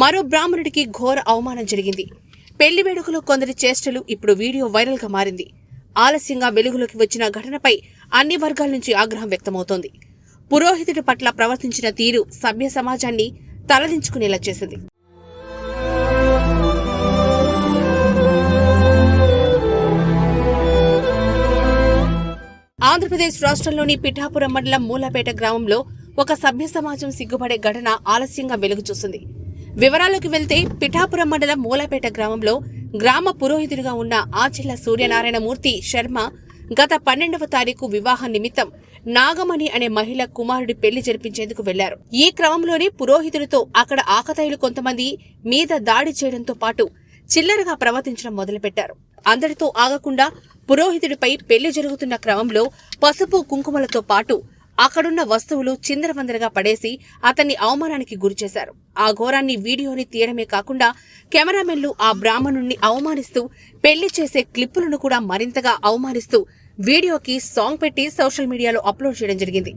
మరో బ్రాహ్మణుడికి ఘోర అవమానం జరిగింది. పెళ్ళి వేడుకలో కొందరి చేష్టలు ఇప్పుడు వీడియో వైరల్గా మారింది. ఆలస్యంగా వెలుగులోకి వచ్చిన ఘటనపై అన్ని వర్గాల నుంచి ఆగ్రహం వ్యక్తమవుతోంది. పురోహితుడి పట్ల ప్రవర్తించిన తీరు సభ్య సమాజాన్ని తలదించుకునేలా చేసింది. ఆంధ్రప్రదేశ్ రాష్ట్రంలోని పిఠాపురం మండలం మూలపేట గ్రామంలో ఒక సభ్య సమాజం సిగ్గుపడే ఘటన ఆలస్యంగా వెలుగు చూసింది. వివరాలకు వెళ్తే పిఠాపురం మండలం మూలపేట గ్రామంలో గ్రామ పురోహితుడిగా ఉన్న ఆచిల్ల సూర్యనారాయణమూర్తి శర్మ గత పన్నెండవ తారీఖు వివాహ నిమిత్తం నాగమణి అనే మహిళ కుమారుడి పెళ్ళి జరిపించేందుకు వెళ్ళారు. ఈ క్రమంలోనే పురోహితుడితో అక్కడ ఆకతాయిలు కొంతమంది మీద దాడి చేయడంతో పాటు చిల్లరగా ప్రవర్తించడం మొదలుపెట్టారు. అందరితో ఆగకుండా పురోహితుడిపై పెళ్ళి జరుగుతున్న క్రమంలో పసుపు కుంకుమలతో పాటు అక్కడున్న వస్తువులు చిందరవందరగా పడేసి అతన్ని అవమానానికి గురిచేశారు. ఆ ఘోరాన్ని వీడియోని తీయడమే కాకుండా కెమెరామెన్లు ఆ బ్రాహ్మణుణ్ణి అవమానిస్తూ పెళ్ళి చేసే క్లిప్పులను కూడా మరింతగా అవమానిస్తూ వీడియోకి సాంగ్ పెట్టి సోషల్ మీడియాలో అప్లోడ్ చేయడం జరిగింది.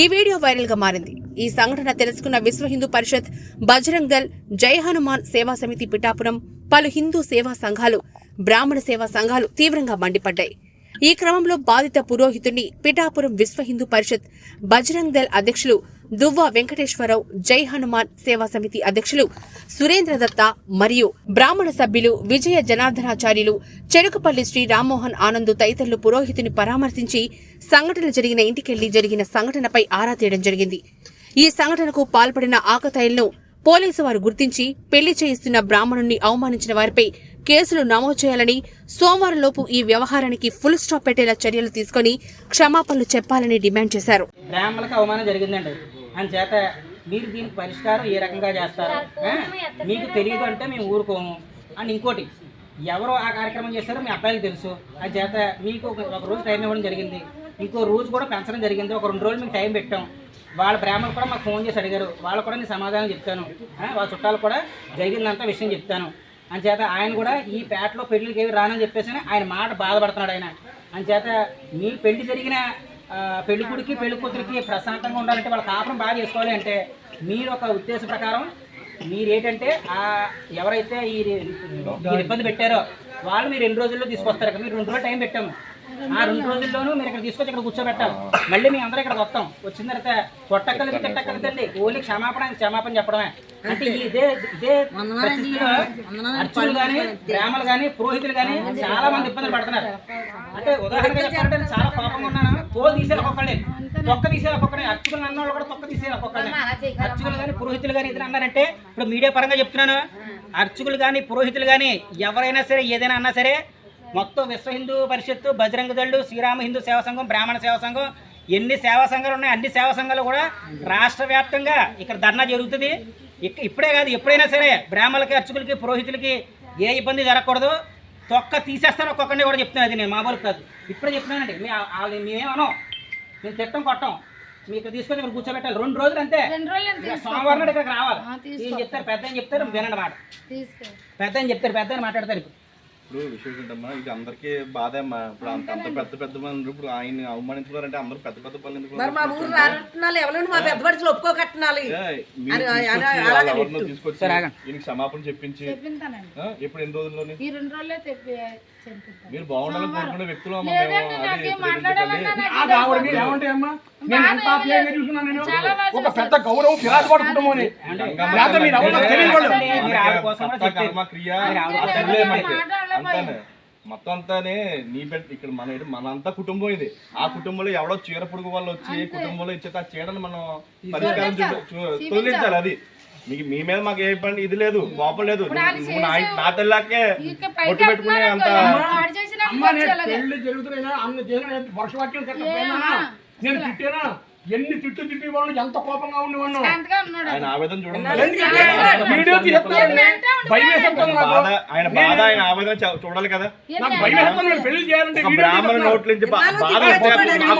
ఈ వీడియో వైరల్గా మారింది. ఈ సంఘటన తెలుసుకున్న విశ్వ హిందూ పరిషత్ బజరంగ్ దల్ జై హనుమాన్ సేవా సమితి పిఠాపురం పలు హిందూ సేవా సంఘాలు బ్రాహ్మణ సేవా సంఘాలు తీవ్రంగా మండిపడ్డాయి. ఈ క్రమంలో బాధిత పురోహితుడిని పిఠాపురం విశ్వ హిందూ పరిషత్ బజరంగ్ దళ్ అధ్యక్షులు దువ్వ వెంకటేశ్వరరావు జై హనుమాన్ సేవా సమితి అధ్యక్షులు సురేంద్ర దత్త మరియు బ్రాహ్మణ సభ్యులు విజయ జనార్దనాచార్యులు చెరుకుపల్లి శ్రీ రామ్మోహన్ ఆనంద్ తదితరులు పురోహితుని పరామర్శించి సంఘటన జరిగిన ఇంటికెళ్ళి జరిగిన సంఘటనపై ఆరా తీయడం జరిగింది. ఈ సంఘటనకు పాల్పడిన ఆకతాయిలను పోలీసు వారు గుర్తించి పెళ్ళి చేయిస్తున్న బ్రాహ్మణుణ్ణి అవమానించిన వారిపై కేసులు నమోదు చేయాలని సోమవారంలోపు ఈ వ్యవహారానికి ఫుల్ స్టాప్ పెట్టేలా చర్యలు తీసుకుని క్షమాపణలు చెప్పాలని డిమాండ్ చేశారు. బ్రాహ్మణులకు అవమానం జరిగిందండి. అని చేత మీరు దీనికి పరిష్కారం ఏ రకంగా చేస్తారు? మీకు తెలియదు అంటే మేము ఊరుకోము. అండ్ ఇంకోటి ఎవరు ఆ కార్యక్రమం చేస్తారో మీ అబ్బాయిలు తెలుసు. అది చేత మీకు ఒక ఒక రోజు టైం ఇవ్వడం జరిగింది. ఇంకో రోజు కూడా పెంచడం జరిగింది. ఒక రెండు రోజులు మీకు టైం పెట్టాం. వాళ్ళ బ్రాహ్మణులు కూడా మాకు ఫోన్ చేసి అడిగారు. వాళ్ళు కూడా నేను సమాధానం చెప్తాను? వాళ్ళ చుట్టాలు కూడా జరిగిందంతా విషయం చెప్తాను. అని చేత ఆయన కూడా ఈ పేటలో పెళ్ళికి ఏమి రానని చెప్పేసి ఆయన మాట బాధపడుతున్నాడు ఆయన. అని చేత మీ పెళ్ళి జరిగిన ఆ, పెళ్ళి కూతురికి ప్రశాంతంగా ఉండాలంటే వాళ్ళ కాపురం బాగా చేసుకోవాలి అంటే మీరు ఒక ఉద్దేశ ప్రకారం మీరు ఏంటంటే ఆ ఎవరైతే ఈ ఇబ్బంది పెట్టారో వాళ్ళు మీరు రెండు రోజుల్లో తీసుకొస్తారు కదా మీరు రెండు రోజులు టైం పెట్టాము. ఆ రెండు రోజుల్లోనూ మీరు ఇక్కడ తీసుకొచ్చి ఇక్కడ కూర్చోబెట్టాలి. మళ్ళీ మీ అందరూ ఇక్కడ వస్తాం. వచ్చిన తర్వాత కొట్టక్కలకి తిట్టక్కలకండి ఓన్లీ క్షమాపణ ఆయన క్షమాపణ చెప్పడమే. అంటే ఇదే ఇదే అర్చులు కానీ బ్రాహ్మలు కానీ పురోహితులు కానీ చాలా మంది ఇబ్బందులు పడుతున్నారు. అంటే ఉదాహరణగా చెప్పాలంటే చాలా కోపంగా ఉన్నాను. తోలు తీసేది ఒక్కొక్కళ్ళే తొక్క తీసేది ఒక్కొక్కడే అర్చుకులు అన్న వాళ్ళు కూడా తొక్క తీసేది ఒక్కొక్కడే అర్చుకులు కానీ పురోహితులు కానీ ఇద్దరు అన్నారంటే ఇప్పుడు మీడియా పరంగా చెప్తున్నాను. అర్చకులు కానీ పురోహితులు కానీ ఎవరైనా సరే ఏదైనా అన్నా సరే మొత్తం విశ్వ హిందూ పరిషత్తు బజరంగ దళ్ళు శ్రీరామ హిందూ సేవా సంఘం బ్రాహ్మణ సేవా సంఘం ఎన్ని సేవా సంఘాలు ఉన్నాయి అన్ని సేవా సంఘాలు కూడా రాష్ట్ర వ్యాప్తంగా ఇక్కడ ధర్నా జరుగుతుంది. ఇక ఇప్పుడే కాదు ఎప్పుడైనా సరే బ్రాహ్మణులకి అర్చకులకి పురోహితులకి ఏ ఇబ్బంది జరగకూడదు. తొక్క తీసేస్తాను ఒక్కొక్కరిని కూడా చెప్తున్నాను అది నేను మామూలు కాదు. ఇప్పుడే చెప్తున్నానండి. మీ వాళ్ళు మేమేమనో మేము తిట్టం కొట్టం. మీకు తీసుకొని ఇక్కడ కూర్చోబెట్టాలి. రెండు రోజులు అంతే. సోమవారం ఇక్కడికి రావాలి. చెప్తారు? పెద్ద చెప్తారు? వినండి మాట. పెద్ద చెప్తారు? పెద్ద మాట్లాడతారు ఇప్పుడు. ఇప్పుడు విషయం ఏంటమ్మా ఇది అందరికీ బాధే అమ్మా. ఇప్పుడు అంత అంత పెద్ద పెద్ద మంది ఇప్పుడు ఆయన అవమానించుకున్నారంటే అందరూ పెద్ద పెద్ద పనులు ఎందుకు మరి మా ఊరు మా పెద్ద ఎవరినో. తీసుకొచ్చి. ఈయనకి క్షమాపణ చెప్పించి ఎప్పుడు ఎన్ని రోజుల్లోని? ఈ రెండు రోజులే తెప్పి చెప్పింతాను మీరు బాగుండాలని కోరుకునే వ్యక్తులు అమ్మా ఇప్పుడు ఒక పెద్ద గౌరవం మీరు. కర్మ, క్రియ అంతానే? మొత్తం అంతానే నీ పెద్ద ఇక్కడ మన మనంతా కుటుంబం ఇది. ఆ కుటుంబంలో ఎవడో చీర పురుగు వాళ్ళు వచ్చి కుటుంబంలో ఇచ్చేది ఆ చీరను మనం పరిష్కారం తొలగించాలి అది. మీకు మీ మీద మాకు ఏ పని ఇది లేదు కోపం లేదు. నా తెల్లాకే ఒట్టు పెట్టుకునే అంత పెళ్ళి అన్న చేసిన వర్షవాక్యం నేను తిట్టానా? ఎన్ని తిట్టు తిట్టి వాళ్ళు ఎంత కోపంగా ఉండేవాళ్ళు? అంతగా ఉన్నాడు. ఆయన ఆవేదన చూడండి. వీడియో భయం వేసేస్తాను ఆయన బాధ ఆయన ఆవేదన చూడాలి కదా. నాకు భయం వేస్తాను పెళ్ళి చేయాలంటే బ్రాహ్మణ. నోట్ల నుంచి బాధ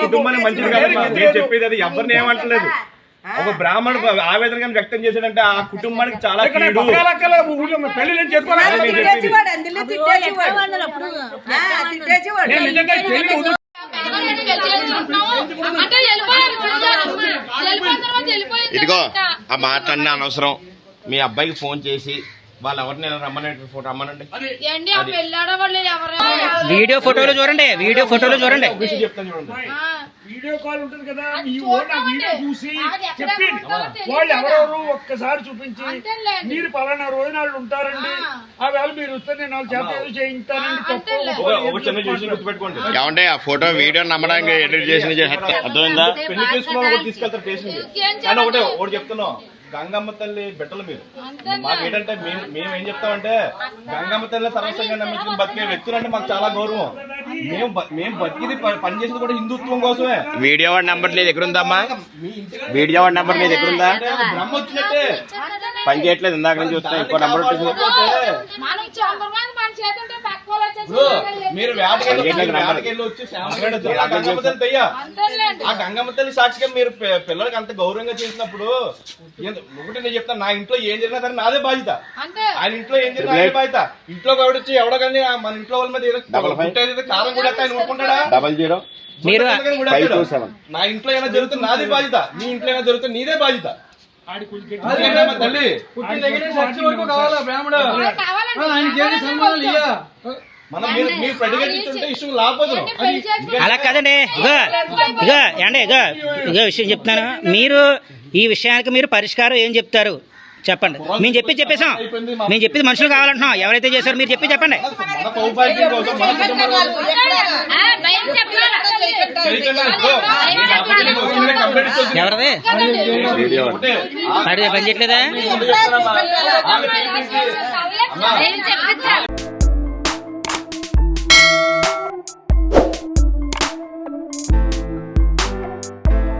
కుటుంబానికి మంచిది కాదు. నేను చెప్పేది అది ఎవరిని ఏమంటలేదు. ఒక బ్రాహ్మణ ఆవేదన కానీ వ్యక్తం చేశాడంటే ఆ కుటుంబానికి చాలా పెళ్ళి ఆ, ఇదిగో ఆ మాటలన్నీ అనవసరం. మీ అబ్బాయికి ఫోన్ చేసి వాళ్ళు ఎవరిని రమ్మనండి ఫోటో రమ్మనండి. ఏంటి ఆ పెళ్ళాడ వాళ్ళు ఎవరైనా వీడియో ఫోటోలు చూడండి వీడియో ఫోటోలు చూడండి. చెప్తాను చూడండి. వీడియో కాల్ ఉంటుంది కదా మీ ఓన్ ఆ వీడియో. చూసి అది ఎక్కడ చెప్పి ఉంటారో తెలియదు వాళ్ళు. ఎవరెవరు ఒక్కసారి చూపించి. మీరు పలానా రోజు నాళ్ళు ఉంటారండి ఆ. వేళ మీరు వస్తే నేను వాళ్ళ చేత ఏదో చేయించానండి ఆ, తప్పు ఏమంటే ఆ ఫోటో వీడియో నమ్మడానికి ఎడిట్ చేసిన అర్థమైందా పెళ్ళి చేసుకున్న తీసుకెళ్తారు కానీ ఒకటే? ఒకటి చెప్తున్నాం గంగమ్మ తల్లి బిడ్డలు మీరు. అంతేలే. మాకేంటంటే మేము మేము ఏం చెప్తామంటే గంగమ్మ తల్లి సరస్వంగా నమ్మించిన బతికే వ్యక్తులు అంటే మాకు చాలా గౌరవం. మేము మేము బతికిది ప- పనిచేసేది కూడా హిందుత్వం కోసమే. వీడియో వాడి నంబర్ నీ దగ్గర ఉందమ్మా? వీడియో వాడి నంబర్ నీ దగ్గర ఉందా? బ్రహ్మ వచ్చినట్టే పని చేయట్లేదు ఇందాక నుంచి చూస్తున్నా ఇంకో నంబర్ ఉంటుంది మనం చంద్రబాబు మన చేతుంటే పక్క వాళ్ళు వచ్చేసి ఇప్పుడు మీరు వేటకెళ్ళి వచ్చి గంగమ్మ తల్లి ఆ గంగమ్మ తల్లి సాక్షిగా మీరు పిల్లలకి అంత గౌరవంగా చేసినప్పుడు ఒకటి నేను చెప్తాను నా ఇంట్లో ఏం జరిగినా సరే నాదే బాధ్యత. అంతే. ఆయన ఇంట్లో ఏం జరిగినా నాదే బాధ్యత. ఇంట్లో ఎవడొచ్చి ఎవడో కానీ ఆ మన ఇంట్లో వాళ్ళ మీద కారం కూడా ఆయన ఊరుకుంటాడా? Double zero. మీరు. నా ఇంట్లో ఏమైనా జరుగుతుంది నాదే బాధ్యత. నీ ఇంట్లో ఏమైనా జరుగుతుంది నీదే బాధ్యత. ఆడి కొంచెం గట్టి- అందుకేనమ్మా తల్లి? ఆడి గట్టి మాట్లాడు. ఆయనకి ఏది సంబంధం మనం అలా కాదండి ఇగో ఇగో ఏండి ఇగో ఇగో విషయం చెప్తున్నాను మీరు ఈ విషయానికి మీరు పరిష్కారం ఏం చెప్తారు చెప్పండి మేము చెప్పి చెప్పేసాం మేము చెప్పింది మనుషులు కావాలంటున్నాం ఎవరైతే చేశారో మీరు చెప్పి చెప్పండి. ఎవరిది పని చేయట్లేదా